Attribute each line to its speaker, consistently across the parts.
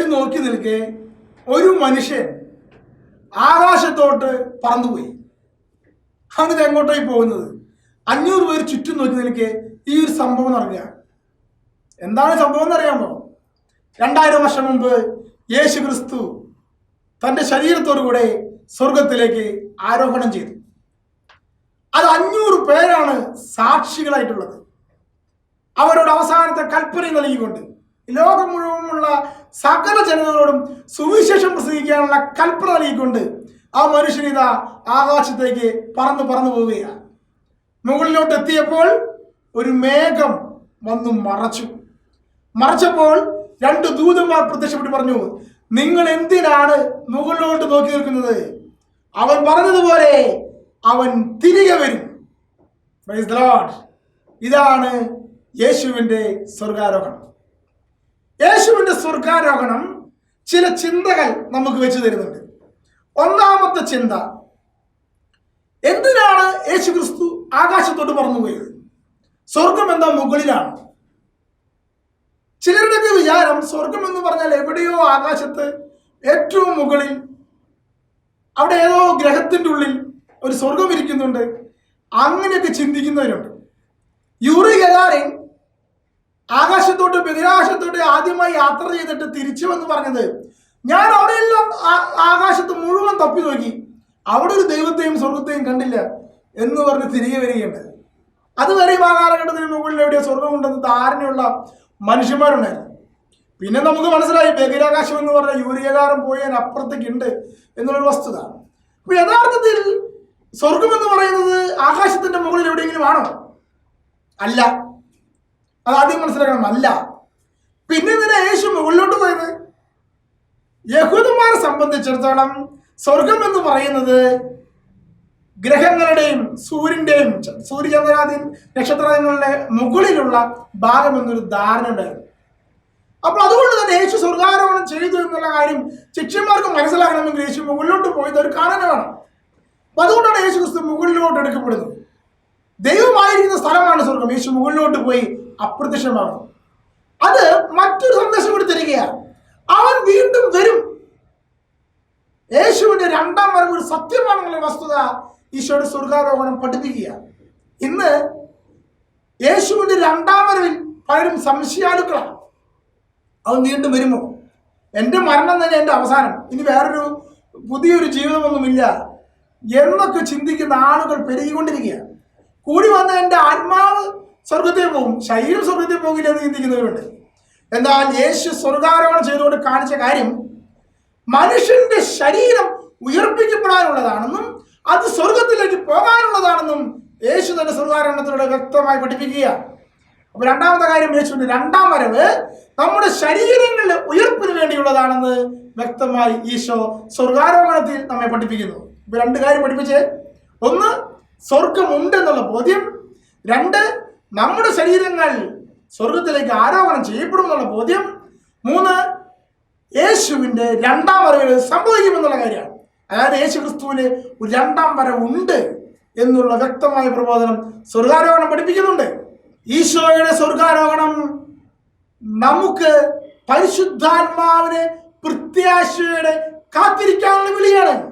Speaker 1: പേര് നോക്കി നിൽക്കെ ഒരു മനുഷ്യൻ ആകാശത്തോട്ട് പറന്നുപോയി. അവനിത് എങ്ങോട്ടായി പോകുന്നത്? അഞ്ഞൂറ് പേര് ചുറ്റും നോക്കി നിൽക്കെ ഈ ഒരു സംഭവം നടക്കുക. എന്താണ് സംഭവം എന്നറിയാമോ രണ്ടായിരം വർഷം മുമ്പ് യേശു ക്രിസ്തു തന്റെ ശരീരത്തോടു കൂടെ സ്വർഗത്തിലേക്ക് ആരോഹണം ചെയ്തു. അത് അഞ്ഞൂറ് പേരാണ് സാക്ഷികളായിട്ടുള്ളത്. അവരോട് അവസാനത്തെ കൽപ്പന നൽകിക്കൊണ്ട് ലോകം മുഴുവനുള്ള സകല ജനതകളോടും സുവിശേഷം പ്രസംഗിക്കാനുള്ള കൽപ്പന നൽകിക്കൊണ്ട് ആ മനുഷ്യനിത ആകാശത്തേക്ക് പറന്നു പറന്നു പോവുകയാണ്. മുകളിലോട്ട് എത്തിയപ്പോൾ ഒരു മേഘം വന്നു മറച്ചു. മറച്ചപ്പോൾ രണ്ട് ദൂതന്മാർ പ്രത്യക്ഷപ്പെട്ട് പറഞ്ഞു നിങ്ങൾ എന്തിനാണ് മുകളിലോട്ട് നോക്കി നിൽക്കുന്നത്? അവൻ പറഞ്ഞതുപോലെ അവൻ തിരികെ വരും. ഇതാണ് യേശുവിന്റെ സ്വർഗാരോഹണം യേശുവിന്റെ സ്വർഗാരോഹണം ചില ചിന്തകൾ നമുക്ക് വെച്ചു തരുന്നുണ്ട്. ഒന്നാമത്തെ ചിന്ത എന്തിനാണ് യേശു ക്രിസ്തു ആകാശത്തോട്ട് പറന്നുപോയത് സ്വർഗം എന്താ മുകളിലാണ്? ചിലരുടെയൊക്കെ വിചാരം സ്വർഗം എന്ന് പറഞ്ഞാൽ എവിടെയോ ആകാശത്ത് ഏറ്റവും മുകളിൽ അവിടെ ഏതോ ഗ്രഹത്തിന്റെ ഉള്ളിൽ ഒരു സ്വർഗം ഇരിക്കുന്നുണ്ട്. അങ്ങനെയൊക്കെ ചിന്തിക്കുന്നവരുണ്ട്. യൂറി ഗഗാറിൻ ആകാശത്തോട്ട് ബഹിരാകാശത്തോട്ട് ആദ്യമായി യാത്ര ചെയ്തിട്ട് തിരിച്ചു എന്ന് പറഞ്ഞത് ഞാൻ അവിടെയെല്ലാം ആകാശത്ത് മുഴുവൻ തപ്പി നോക്കി. അവിടെ ഒരു ദൈവത്തെയും സ്വർഗത്തെയും കണ്ടില്ല എന്ന് പറഞ്ഞ് തിരികെ വരികയുണ്ട്. അതുവരെയും ആ കാലഘട്ടത്തിന് മുകളിൽ എവിടെയോ സ്വർഗമുണ്ടെന്ന് ധാരണയുള്ള മനുഷ്യന്മാരുണ്ടായിരുന്നു. പിന്നെ നമുക്ക് മനസ്സിലായി ബഹിരാകാശം എന്ന് പറഞ്ഞ യൂരിയകാരം പോയതിന് അപ്പുറത്തേക്കുണ്ട് എന്നുള്ളൊരു വസ്തുത. അപ്പൊ യഥാർത്ഥത്തിൽ സ്വർഗം എന്ന് പറയുന്നത് ആകാശത്തിന്റെ മുകളിൽ എവിടെയെങ്കിലും ആണോ? അല്ല. അത് ആദ്യം മനസ്സിലാക്കണം. അല്ല. പിന്നെ ഇതിനെ യേശു മുകളിലോട്ട് പോയത്? യഹൂദന്മാരെ സംബന്ധിച്ചിടത്തോളം സ്വർഗം എന്ന് പറയുന്നത് ഗ്രഹങ്ങളുടെയും സൂര്യന്റെയും സൂര്യചന്ദ്രാദി നക്ഷത്രങ്ങളുടെ മുകളിലുള്ള ഭാഗം എന്നൊരു ധാരണ ഉണ്ടായിരുന്നു. അപ്പോൾ അതുകൊണ്ട് തന്നെ യേശു സ്വർഗാരോഹണം ചെയ്തു എന്നുള്ള കാര്യം ശിഷ്യന്മാർക്ക് മനസ്സിലാക്കണമെങ്കിൽ യേശു മുകളിലോട്ട് പോയത് ഒരു കാരണമാണ്. അപ്പൊ അതുകൊണ്ടാണ് യേശു ക്രിസ്തു മുകളിലോട്ട് എടുക്കപ്പെടുന്നത്. ദൈവമായിരിക്കുന്ന സ്ഥലമാണ് സ്വർഗം യേശു മുകളിലോട്ട് പോയി അപ്രത്യക്ഷമാകും അത് മറ്റൊരു സന്ദേശം കൂടി തരികയാണ്. അവൻ വീണ്ടും വരും. യേശുവിന്റെ രണ്ടാം വരവ് ഒരു സത്യമാണെന്നുള്ള വസ്തുത ഈശോയുടെ സ്വർഗാരോഹണം പഠിപ്പിക്കുക ഇന്ന് യേശുവിന്റെ രണ്ടാം വരവിൽ പലരും സംശയാലുക്കളാണ്. അവൻ വീണ്ടും വരുമോ? എന്റെ മരണം തന്നെ എന്റെ അവസാനം. ഇനി വേറൊരു പുതിയൊരു ജീവിതമൊന്നുമില്ല എന്നൊക്കെ ചിന്തിക്കുന്ന ആളുകൾ പെരുകിക്കൊണ്ടിരിക്കുകയാണ്. കൂടി വന്ന എന്റെ ആത്മാവ് സ്വർഗത്തിൽ പോകും. ശരീരം സ്വർഗത്തിൽ പോകില്ല എന്ന് ചിന്തിക്കുന്നവരുണ്ട്. എന്നാൽ യേശു സ്വർഗാരോഹണം ചെയ്തുകൊണ്ട് കാണിച്ച കാര്യം മനുഷ്യന്റെ ശരീരം ഉയർപ്പിക്കപ്പെടാനുള്ളതാണെന്നും അത് സ്വർഗത്തിലേക്ക് പോകാനുള്ളതാണെന്നും യേശു തന്റെ സ്വർഗാരോഹണത്തിലൂടെ വ്യക്തമായി പഠിപ്പിക്കുക അപ്പൊ രണ്ടാമത്തെ കാര്യം യേശുവിന്റെ രണ്ടാം വരവ് നമ്മുടെ ശരീരങ്ങളുടെ ഉയർപ്പിന് വേണ്ടിയുള്ളതാണെന്ന് വ്യക്തമായി ഈശോ സ്വർഗാരോഹണത്തിൽ നമ്മെ പഠിപ്പിക്കുന്നു. ഇപ്പൊ രണ്ട് കാര്യം പഠിപ്പിച്ച്. ഒന്ന് സ്വർഗമുണ്ടെന്നുള്ള ബോധ്യം. രണ്ട് നമ്മുടെ ശരീരങ്ങൾ സ്വർഗത്തിലേക്ക് ആരോഹണം ചെയ്യപ്പെടും എന്നുള്ള ബോധ്യം. മൂന്ന് യേശുവിന്റെ രണ്ടാം വരവ് സംഭവിക്കുമെന്നുള്ള കാര്യമാണ്. അതായത് യേശു ക്രിസ്തുവിന് ഒരു രണ്ടാം വരവ് ഉണ്ട് എന്നുള്ള വ്യക്തമായ പ്രബോധനം സ്വർഗാരോഹണം പഠിപ്പിക്കുന്നുണ്ട്. ഈശോയുടെ സ്വർഗാരോഹണം നമുക്ക് പരിശുദ്ധാത്മാവിനെ പ്രത്യാശയുടെ കാത്തിരിക്കാനുള്ള വിളിയാണ്.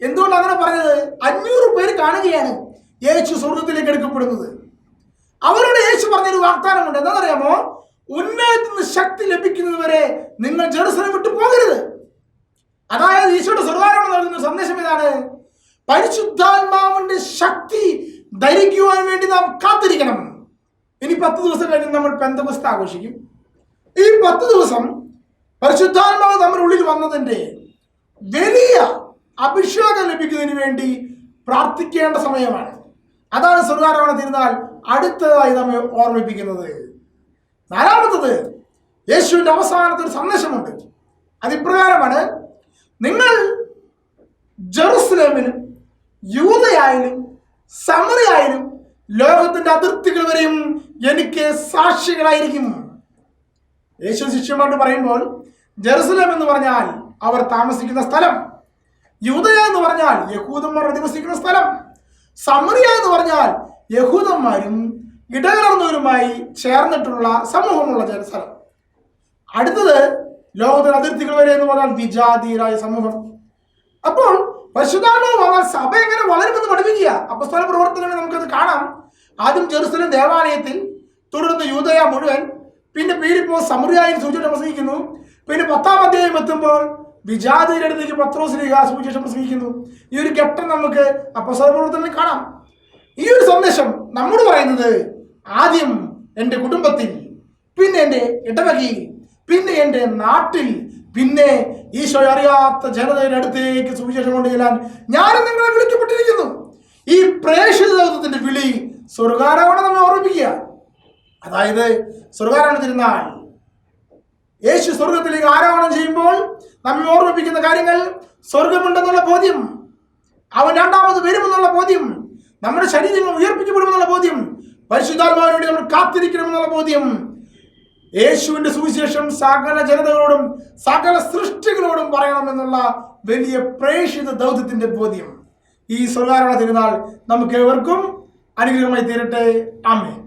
Speaker 1: എന്തുകൊണ്ട് അങ്ങനെ പറഞ്ഞത്? അഞ്ഞൂറ് പേര് കാണുകയാണ്. യേശു സ്വർഗത്തിലേക്ക് എടുക്കപ്പെടുന്നത്. അവരോട് യേശു പറഞ്ഞൊരു വാഗ്ദാനമുണ്ട്. എന്താണെന്നറിയാമോ? ഉന്നതത്തിൽ നിന്ന് ശക്തി ലഭിക്കുന്നതുവരെ നിങ്ങൾ ജെറുസലം വിട്ടു പോകരുത്. അതായത് ഈശോയുടെ സ്വർഗാരോഹണം നൽകുന്ന സന്ദേശം ഇതാണ്. പരിശുദ്ധാത്മാവിന്റെ ശക്തി ധരിക്കുവാൻ വേണ്ടി നാം കാത്തിരിക്കണം. ഇനി പത്ത് ദിവസം കഴിഞ്ഞ് നമ്മൾ പെന്തകുസ്ത ആഘോഷിക്കും. ഈ പത്ത് ദിവസം പരിശുദ്ധാത്മാവ് നമ്മുടെ ഉള്ളിൽ വന്നതിന്റെ വലിയ അഭിഷേകം ലഭിക്കുന്നതിന് വേണ്ടി പ്രാർത്ഥിക്കേണ്ട സമയമാണ്. അതാണ് സ്വർഗാരോഹണ തിരുനാൾ അടുത്തതായി നമ്മെ ഓർമ്മിപ്പിക്കുന്നത്. നാലാമത്തത് യേശുവിന്റെ അവസാനത്തെ ഒരു സന്ദേശമുണ്ട്. അതിപ്രകാരമാണ് നിങ്ങൾ ജെറുസലേമിലും യൂതയായാലും സമറിയായാലും ലോകത്തിന്റെ അതിർത്തികൾ വരെയും എനിക്ക് സാക്ഷികളായിരിക്കും. യേശു ശിഷ്യന്മാരോട് പറയുമ്പോൾ ജെറുസലേം എന്ന് പറഞ്ഞാൽ അവർ താമസിക്കുന്ന സ്ഥലം യൂതയ എന്ന് പറഞ്ഞാൽ യഹൂദന്മാർ അധിവസിക്കുന്ന സ്ഥലം സമറിയ എന്ന് പറഞ്ഞാൽ യഹൂദന്മാരും ഇടകലർന്നവരുമായി ചേർന്നിട്ടുള്ള സമൂഹമുള്ള സ്ഥലം അടുത്തത് ലോകത്തിന്റെ അതിർത്തികൾ വരെ എന്ന് പറഞ്ഞാൽ വിജാതീയരായ സമൂഹം. അപ്പോൾ പരിശുദ്ധാത്മാവ് വന്നാൽ സഭ എങ്ങനെ വളരുമെന്ന് പഠിപ്പിക്കുക? അപ്പസ്തല പ്രവർത്തനങ്ങൾ നമുക്കത് കാണാം. ആദ്യം ജെറുസലം ദേവാലയത്തിൽ തുടർന്ന് യൂതയ മുഴുവൻ പിന്നെ പീഡിപ്പോ സമറിയായി സൂചന പ്രസംഗിക്കുന്നു. പിന്നെ പത്താം അധ്യായം എത്തുമ്പോൾ വിജാതിയുടെ അടുത്തേക്ക് പത്രോസ്ലിഹ സുവിശേഷം പ്രസംഗിക്കുന്നു. ഈ ഒരു ഘട്ടം നമുക്ക് അപ്പസ്തല പ്രവർത്തനത്തിൽ കാണാം. ഈ ഒരു സന്ദേശം നമ്മോട് പറയുന്നത് ആദ്യം എന്റെ കുടുംബത്തിൽ പിന്നെ എന്റെ ഇടവകയിൽ പിന്നെ എന്റെ നാട്ടിൽ പിന്നെ ഈശോ അറിയാത്ത ജനതയുടെ അടുത്തേക്ക് സുവിശേഷം കൊണ്ട് ചെല്ലാൻ ഞാനും നിങ്ങളെ വിളിക്കപ്പെട്ടിരിക്കുന്നു. ഈ പ്രേക്ഷിത വിളി സ്വർഗാരോഹണം നമ്മെ ഓർമ്മിപ്പിക്കുക. അതായത് സ്വർഗാരോഹണ തിരുനാൾ യേശു സ്വർഗത്തിലേക്ക് ആരോഹണം ചെയ്യുമ്പോൾ നമ്മെ ഓർമ്മിപ്പിക്കുന്ന കാര്യങ്ങൾ സ്വർഗമുണ്ടെന്നുള്ള ബോധ്യം അവൻ രണ്ടാമത് വരുമെന്നുള്ള ബോധ്യം നമ്മുടെ ശരീരങ്ങൾ ഉയർപ്പിക്കപ്പെടുമെന്നുള്ള ബോധ്യം പരിശുദ്ധാത്മാവിന് വേണ്ടി നമ്മൾ കാത്തിരിക്കണമെന്നുള്ള ബോധ്യം യേശുവിന്റെ സുവിശേഷം സകല ജനതകളോടും സകല സൃഷ്ടികളോടും പറയണമെന്നുള്ള വലിയ പ്രേക്ഷിത ദൗത്യത്തിന്റെ ബോധ്യം. ഈ സ്വർഗാരോഹണ തിരുനാൾ നമുക്ക് ഏവർക്കും അനുഗ്രഹമായി തീരട്ടെ. ആമേ